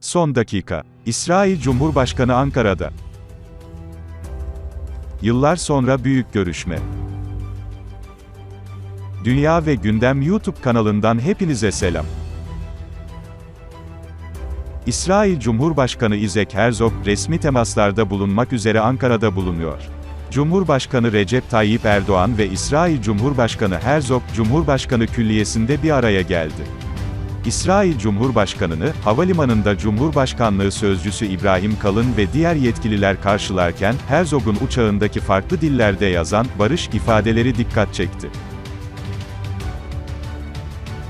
Son dakika. İsrail Cumhurbaşkanı Ankara'da. Yıllar sonra büyük görüşme. Dünya ve Gündem YouTube kanalından hepinize selam. İsrail Cumhurbaşkanı İzek Herzog, resmi temaslarda bulunmak üzere Ankara'da bulunuyor. Cumhurbaşkanı Recep Tayyip Erdoğan ve İsrail Cumhurbaşkanı Herzog, Cumhurbaşkanı Külliyesi'nde bir araya geldi. İsrail Cumhurbaşkanı'nı, havalimanında Cumhurbaşkanlığı Sözcüsü İbrahim Kalın ve diğer yetkililer karşılarken, Herzog'un uçağındaki farklı dillerde yazan, barış ifadeleri dikkat çekti.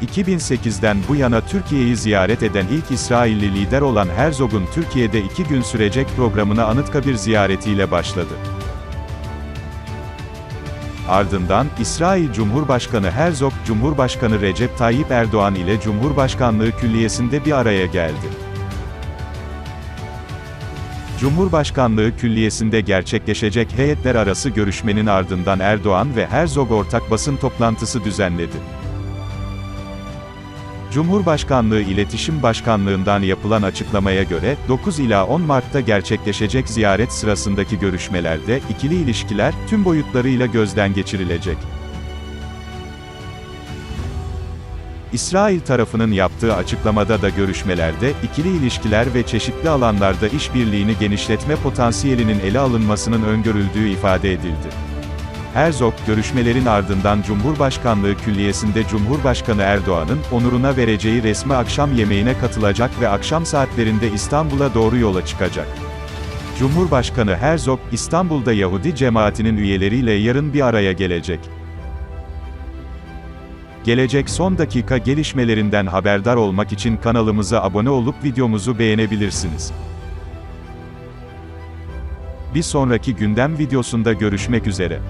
2008'den bu yana Türkiye'yi ziyaret eden ilk İsrailli lider olan Herzog'un Türkiye'de iki gün sürecek programına Anıtkabir ziyaretiyle başladı. Ardından, İsrail Cumhurbaşkanı Herzog, Cumhurbaşkanı Recep Tayyip Erdoğan ile Cumhurbaşkanlığı Külliyesi'nde bir araya geldi. Cumhurbaşkanlığı Külliyesi'nde gerçekleşecek heyetler arası görüşmenin ardından Erdoğan ve Herzog ortak basın toplantısı düzenledi. Cumhurbaşkanlığı İletişim Başkanlığından yapılan açıklamaya göre, 9 ila 10 Mart'ta gerçekleşecek ziyaret sırasındaki görüşmelerde, ikili ilişkiler, tüm boyutlarıyla gözden geçirilecek. İsrail tarafının yaptığı açıklamada da görüşmelerde, ikili ilişkiler ve çeşitli alanlarda işbirliğini genişletme potansiyelinin ele alınmasının öngörüldüğü ifade edildi. Herzog, görüşmelerin ardından Cumhurbaşkanlığı Külliyesi'nde Cumhurbaşkanı Erdoğan'ın, onuruna vereceği resmi akşam yemeğine katılacak ve akşam saatlerinde İstanbul'a doğru yola çıkacak. Cumhurbaşkanı Herzog, İstanbul'da Yahudi cemaatinin üyeleriyle yarın bir araya gelecek. Gelecek son dakika gelişmelerinden haberdar olmak için kanalımıza abone olup videomuzu beğenebilirsiniz. Bir sonraki gündem videosunda görüşmek üzere.